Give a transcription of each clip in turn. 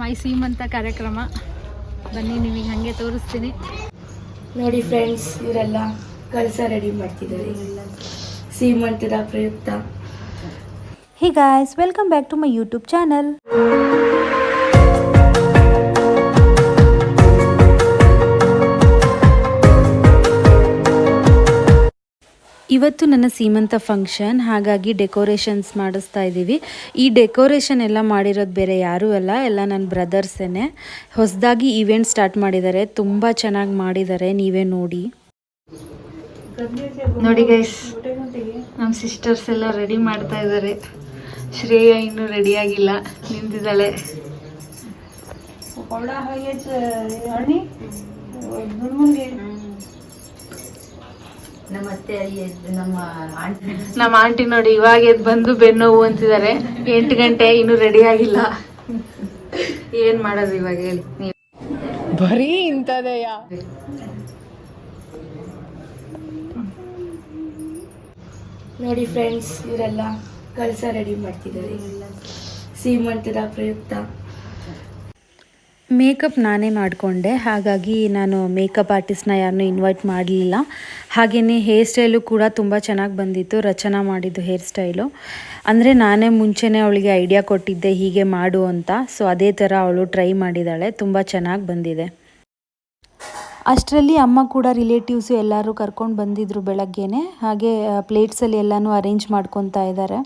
ಮೈ ಸೀಮಂತ ಕಾರ್ಯಕ್ರಮ. ಬನ್ನಿ, ನಿಮಗೆ ಹಂಗೆ ತೋರಿಸ್ತೀನಿ. ನೋಡಿ ಫ್ರೆಂಡ್ಸ್ ಇವರೆಲ್ಲ ಕಳಸ ರೆಡಿ ಮಾಡ್ತಿದ್ದಾರೆ. ಸೀಮಂತದ ಪ್ರಯುಕ್ತ. Hey guys welcome back to my YouTube channel. ಇವತ್ತು ನನ್ನ ಸೀಮಂತ ಫಂಕ್ಷನ್ ಹಾಗಾಗಿ ಡೆಕೋರೇಷನ್ಸ್ ಮಾಡಿಸ್ತಾ ಇದ್ದೀವಿ. ಈ ಡೆಕೋರೇಷನ್ ಎಲ್ಲ ಮಾಡಿರೋದು ಬೇರೆ ಯಾರೂ ಅಲ್ಲ ಎಲ್ಲ ನನ್ನ ಬ್ರದರ್ಸೇನೆ ಹೊಸದಾಗಿ ಈವೆಂಟ್ ಸ್ಟಾರ್ಟ್ ಮಾಡಿದ್ದಾರೆ ತುಂಬ ಚೆನ್ನಾಗಿ ಮಾಡಿದ್ದಾರೆ ನೀವೇ ನೋಡಿ. ನೋಡಿ ಗೈಸ್ ನಮ್ಮ ಸಿಸ್ಟರ್ಸ್ ಎಲ್ಲ ರೆಡಿ ಮಾಡ್ತಾ ಇದ್ದಾರೆ. ಶ್ರೇಯ ಇನ್ನೂ ರೆಡಿ ಆಗಿಲ್ಲ ನಿಂತಿದ್ದಾಳೆ. ನಮ್ಮ ಆಂಟಿ ನೋಡಿ. ಇವಾಗ ಎದ್ದು ಬಂದು ಬೆನ್ನೋವು ಅಂತಿದ್ದಾರೆ. ಎಂಟು ಗಂಟೆ ಇನ್ನು ರೆಡಿ ಆಗಿಲ್ಲ. ಏನ್ ಮಾಡೋದು ಇವಾಗ ಹೇಳಿ ನೀವು. ಬರೀ ಇಂಥದೆಯ? ನೋಡಿ ಫ್ರೆಂಡ್ಸ್ ಇವರೆಲ್ಲ ಕಳಸ ರೆಡಿ ಮಾಡ್ತಿದ್ದಾರೆ. ಸೀಮಂತದ ಪ್ರಯುಕ್ತ. ಮೇಕಪ್ ನಾನೇ ಮಾಡಿಕೊಂಡೆ, ಹಾಗಾಗಿ ನಾನು ಮೇಕಪ್ ಆರ್ಟಿಸ್ಟ್ನ ಯಾರನ್ನೂ ಇನ್ವೈಟ್ ಮಾಡಲಿಲ್ಲ. ಹಾಗೆಯೇ ಹೇರ್ ಸ್ಟೈಲು ಕೂಡ ತುಂಬ ಚೆನ್ನಾಗಿ ಬಂದಿತ್ತು, ರಚನಾ ಮಾಡಿದ್ದು ಹೇರ್ ಸ್ಟೈಲು. ಅಂದರೆ ನಾನೇ ಮುಂಚೆನೇ ಅವಳಿಗೆ ಐಡಿಯಾ ಕೊಟ್ಟಿದ್ದೆ, ಹೀಗೆ ಮಾಡು ಅಂತ. ಸೊ ಅದೇ ಥರ ಅವಳು ಟ್ರೈ ಮಾಡಿದ್ದಾಳೆ ತುಂಬ ಚೆನ್ನಾಗಿ ಬಂದಿದೆ. ಅಷ್ಟರಲ್ಲಿ ಅಮ್ಮ ಕೂಡ ರಿಲೇಟಿವ್ಸು ಎಲ್ಲರೂ ಕರ್ಕೊಂಡು ಬಂದಿದ್ರು ಬೆಳಗ್ಗೆನೆ. ಹಾಗೆ ಪ್ಲೇಟ್ಸಲ್ಲಿ ಎಲ್ಲನೂ ಅರೇಂಜ್ ಮಾಡ್ಕೊತಾ ಇದ್ದಾರೆ.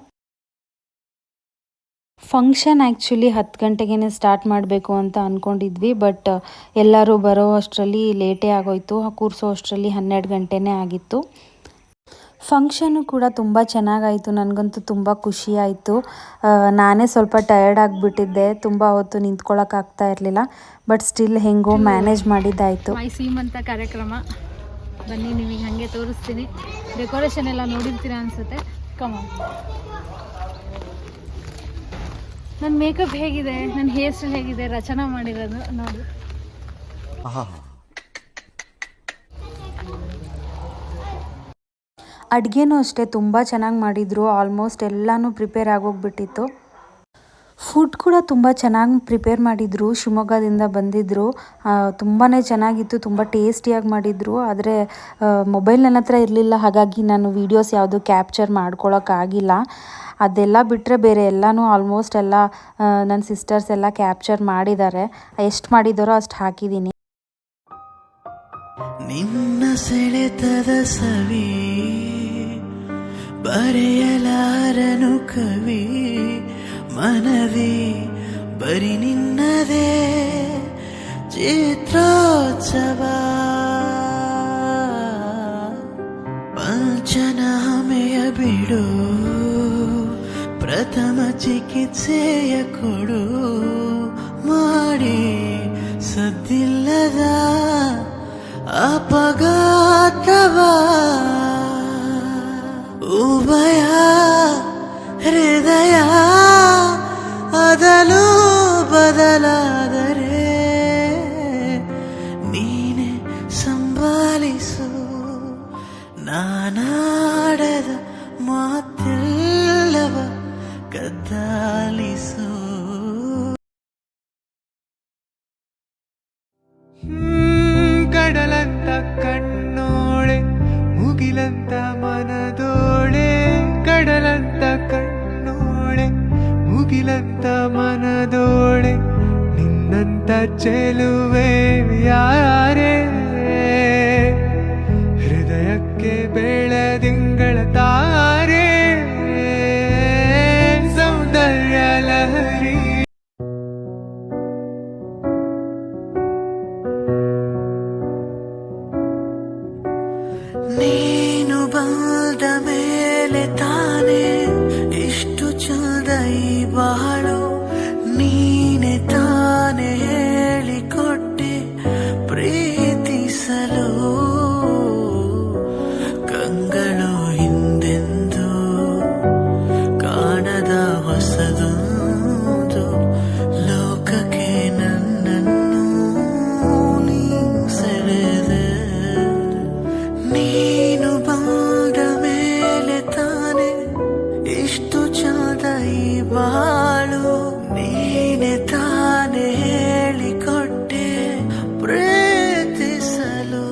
ಫಂಕ್ಷನ್ ಆ್ಯಕ್ಚುಲಿ ಹತ್ತು ಗಂಟೆಗೇ ಸ್ಟಾರ್ಟ್ ಮಾಡಬೇಕು ಅಂತ ಅಂದ್ಕೊಂಡಿದ್ವಿ ಬಟ್ ಎಲ್ಲರೂ ಬರೋ ಅಷ್ಟರಲ್ಲಿ ಲೇಟೇ ಆಗೋಯ್ತು ಕೂರಿಸೋ ಅಷ್ಟರಲ್ಲಿ ಹನ್ನೆರಡು ಗಂಟೆನೇ ಆಗಿತ್ತು. ಫಂಕ್ಷನು ಕೂಡ ತುಂಬ ಚೆನ್ನಾಗಾಯಿತು, ನನಗಂತೂ ತುಂಬ ಖುಷಿ ಆಯಿತು. ನಾನೇ ಸ್ವಲ್ಪ ಟಯರ್ಡ್ ಆಗಿಬಿಟ್ಟಿದ್ದೆ, ತುಂಬ ಹೊತ್ತು ನಿಂತ್ಕೊಳ್ಳೋಕ್ಕಾಗ್ತಾ ಇರಲಿಲ್ಲ ಬಟ್ ಸ್ಟಿಲ್ ಹೆಂಗೋ ಮ್ಯಾನೇಜ್ ಮಾಡಿದ್ದಾಯಿತು. ಸೀಮ್ ಸೀಮಂತ ಕಾರ್ಯಕ್ರಮ. ಬನ್ನಿ, ನಿಮಗೆ ಹಾಗೆ ತೋರಿಸ್ತೀನಿ. ಡೆಕೋರೇಷನ್ ಎಲ್ಲ ನೋಡಿರ್ತೀರಾ ಅನ್ಸುತ್ತೆ? ಕಮ ನನ್ನ ಮೇಕಪ್ ಹೇಗಿದೆ ನನ್ನ ಹೇರ್ ಸ್ಟೈಲ್ ಹೇಗಿದೆ ರಚನಾ ಮಾಡಿರೋದು ನೋಡಿ. ಅಡುಗೆನೂ ಅಷ್ಟೇ ತುಂಬ ಚೆನ್ನಾಗಿ ಮಾಡಿದ್ರು ಆಲ್ಮೋಸ್ಟ್ ಎಲ್ಲನೂ ಪ್ರಿಪೇರ್ ಆಗೋಗ್ಬಿಟ್ಟಿತ್ತು. ಫುಡ್ ಕೂಡ ತುಂಬ ಚೆನ್ನಾಗಿ ಪ್ರಿಪೇರ್ ಮಾಡಿದ್ರು ಶಿವಮೊಗ್ಗದಿಂದ ಬಂದಿದ್ರು. ತುಂಬಾ ಚೆನ್ನಾಗಿತ್ತು ತುಂಬ ಟೇಸ್ಟಿಯಾಗಿ ಮಾಡಿದ್ರು. ಆದರೆ ಮೊಬೈಲ್ ನನ್ನ ಹತ್ರ ಇರಲಿಲ್ಲ ಹಾಗಾಗಿ ನಾನು ವೀಡಿಯೋಸ್ ಯಾವುದು ಕ್ಯಾಪ್ಚರ್ ಮಾಡ್ಕೊಳಕ್ಕಾಗಿಲ್ಲ ಅದೆಲ್ಲ ಬಿಟ್ಟರೆ ಬೇರೆ ಎಲ್ಲನೂ ಆಲ್ಮೋಸ್ಟ್ ಎಲ್ಲ ನನ್ನ ಸಿಸ್ಟರ್ಸ್ ಎಲ್ಲ ಕ್ಯಾಪ್ಚರ್ ಮಾಡಿದ್ದಾರೆ. ಎಷ್ಟು ಮಾಡಿದ್ದಾರೋ ಅಷ್ಟು ಹಾಕಿದ್ದೀನಿ ನಿನ್ನ ಸೆಳೆತದ ಸವಿ, ಬರೆಯಲಾರನು ಕವಿ, ಮನವಿ ಬರಿ ನಿನ್ನದೇ ಚಿತ್ರೋತ್ಸವ. ಪಂಚನಾಮೆಯ ಬಿಡು. ಪ್ರಥಮ ಚಿಕಿತ್ಸೆಯ ಕೊಡು ಮಾಡಿ ಸದ್ದಿಲ್ಲದ ಅಪಘಾತವ ಉಭಯ ಹೃದಯ ചെലുവേ യാരേ ಬಾಳು ನೀನೆ ತಾನೆ ಹೇಳಿಕೊಟ್ಟೆ ಪ್ರೀತಿಸಲು.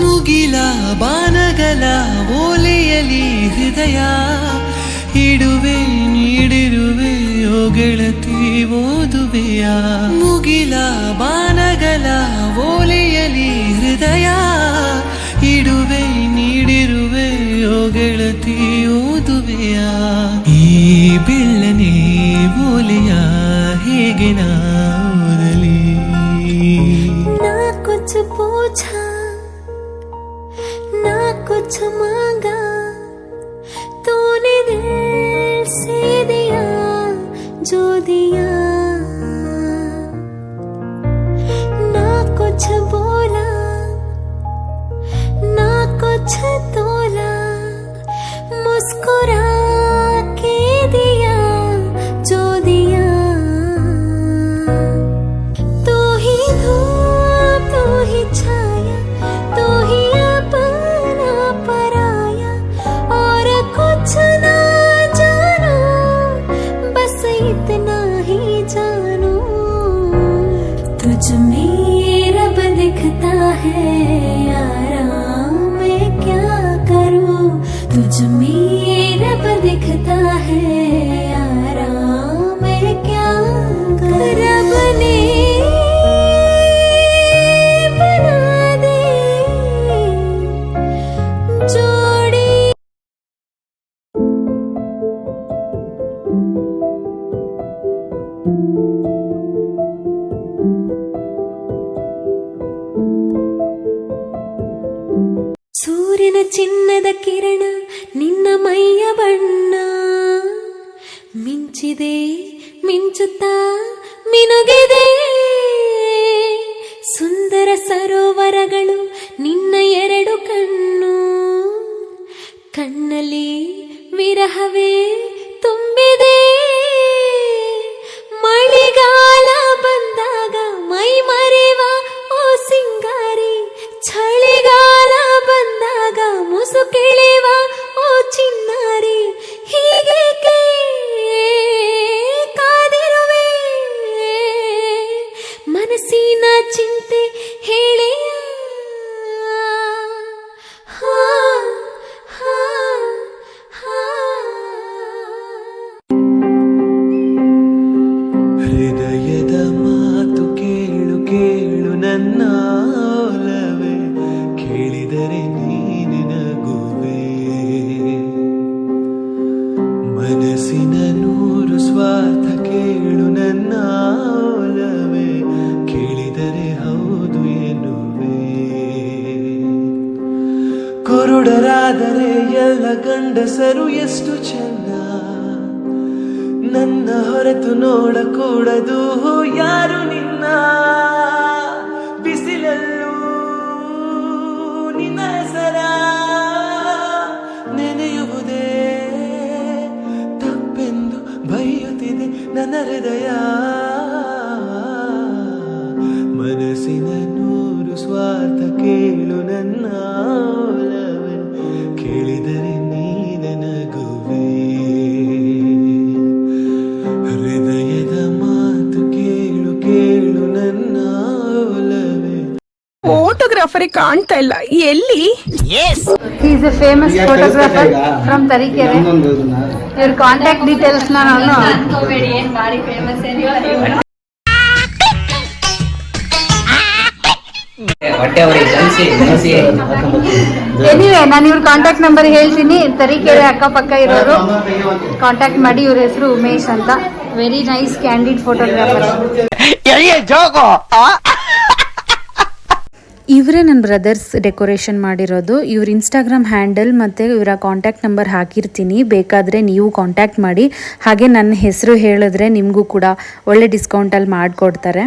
ಮುಗಿಲ ಬಾನಗಲ ಓಲೆಯಲಿ ಹೃದಯ, ಇಡುವೆ ನೀಡಿರುವೆ ಗೆಳತಿ ಓದುವೆಯ. ಮುಗಿಲ ಬಾನಗಲ ಓಲೆಯಲಿ ಹೃದಯ ನೀಡಿರುವೆ ನೀಡಿರುವೆ ಓ ಗೆಳತಿ ಓದುವೆಯ ಈ ಬೆಳ್ಳನೆ ಓಲೆಯ ಹೇಗೆ ನಾದಲಿ ನಾ ಕುಚ್ ಪೋಛಾ ನಾ ಕುಚ್ ಮಾ 七。ಚಿನ್ನದ ಕಿರಣ, ನಿನ್ನ ಮೈಯ ಬಣ್ಣ. ಮಿಂಚಿದೆ, ಮಿಂಚುತ್ತಾ ಮಿನುಗಿದೆ. ಸುಂದರ ಸರೋವರಗಳು ನಿನ್ನ ಎರಡು ಕಣ್ಣು. ಕಣ್ಣಲ್ಲಿ ವಿರಹವೇ. ಮನಸ್ಸಿನ ನೂರು ಸ್ವಾರ್ಥ ಕೇಳು ನನ್ನ ಒಲವೇ ಕೇಳಿದರೆ ಹೌದು ಎನ್ನುವೆ. ಕುರುಡರಾದರೆ ಎಲ್ಲ ಗಂಡಸರು ಎಷ್ಟು ಚೆನ್ನ. ನನ್ನ ಹೊರತು ನೋಡಕೂಡದು ಯಾರು ನನ್ನ ಫೋಟೋಗ್ರಾಫರಿಗೆ ಕಾಣ್ತಾ ಇಲ್ಲ. ಎಲ್ಲಿ? Is a famous photographer from Tarikere ಇವ್ರ ಕಾಂಟ್ಯಾಕ್ಟ್ ಡೀಟೇಲ್ಸ್ ನಾನು ಎನಿವೆ ನಾನು ಇವ್ರ ಕಾಂಟ್ಯಾಕ್ಟ್ ನಂಬರ್ ಹೇಳ್ತೀನಿ. ತರೀಕೆರೆ ಅಕ್ಕಪಕ್ಕ ಇರೋರು. ಕಾಂಟ್ಯಾಕ್ಟ್ ಮಾಡಿ ಇವ್ರ ಹೆಸರು ಉಮೇಶ್ ಅಂತ. ವೆರಿ ನೈಸ್ ಕ್ಯಾಂಡಿಡ್ ಫೋಟೋಗ್ರಾಫರ್ ಇವರೇ ನನ್ನ ಬ್ರದರ್ಸ್ ಡೆಕೋರೇಷನ್ ಮಾಡಿರೋದು. ಇವ್ರ ಇನ್ಸ್ಟಾಗ್ರಾಮ್ ಹ್ಯಾಂಡಲ್ ಮತ್ತು ಇವರ ಕಾಂಟ್ಯಾಕ್ಟ್ ನಂಬರ್ ಹಾಕಿರ್ತೀನಿ. ಬೇಕಾದರೆ ನೀವು ಕಾಂಟ್ಯಾಕ್ಟ್ ಮಾಡಿ. ಹಾಗೆ ನನ್ನ ಹೆಸರು ಹೇಳಿದ್ರೆ ನಿಮಗೂ ಕೂಡ ಒಳ್ಳೆ ಡಿಸ್ಕೌಂಟಲ್ಲಿ ಮಾಡಿಕೊಡ್ತಾರೆ.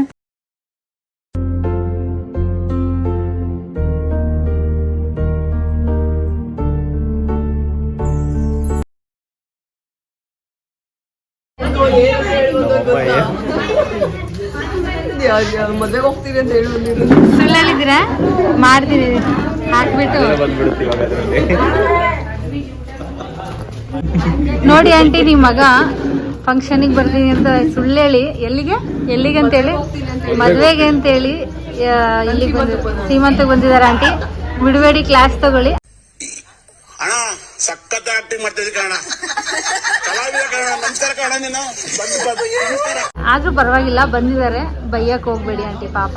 ಸುಳ್ಳಲ್ಲಿದ್ದೀರಾ ಮಾಡ್ತೀನಿ ಹಾಕ್ಬಿಟ್ಟು. ನೋಡಿ ಆಂಟಿ ನಿಮ್ಮ ಮಗ ಫಂಕ್ಷನಿಗೆ ಬರ್ತೀನಿ ಅಂತ ಸುಳ್ಳು ಹೇಳಿ ಎಲ್ಲಿಗೆ? ಎಲ್ಲಿಗೆ ಅಂತೇಳಿ ಹೇಳಿ? ಅಂತೇಳಿ ಅಂತ ಇಲ್ಲಿಗೆ ಬಂದು ಸೀಮಂತಕ್ಕೆ ಬಂದಿದ್ದಾರೆ. ಆಂಟಿ. ಬಿಡಬೇಡಿ ಕ್ಲಾಸ್ ತಗೊಳ್ಳಿ. ಸಖತ್ ಆಕ್ಟಿಂಗ್ ಮಾಡ್ತಿದ್ವಿ ಕಣ ಕಲಾವಿದ ಕಣ ನಮಸ್ಕಾರ ಕಣ ನೀನು? ಬಂದು ಬಂದು ನಮಸ್ಕಾರ ಆದ್ರೂ ಪರವಾಗಿಲ್ಲ ಬಂದಿದ್ದಾರೆ. ಬೈಯಕ್ ಹೋಗ್ಬೇಡಿ ಆಂಟಿ ಪಾಪ.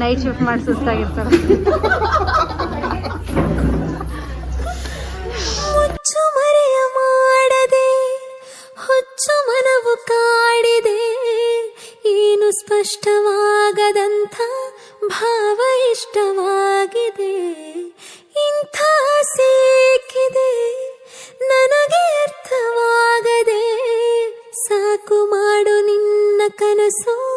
ನೈಟ್ ಶಿಫ್ಟ್ ಮಾಡಿ ಸುಸ್ತಾಗಿರ್ತಾರೆ. ಮುಚ್ಚು ಮರೆಯ ಮಾಡದೆ ಹುಚ್ಚು ಮನವು ಕಾಡಿದೆ. ಏನು ಸ್ಪಷ್ಟವಾಗದಂಥ ಭಾವ ಇಷ್ಟವಾಗಿದೆ ನಿನ್ನ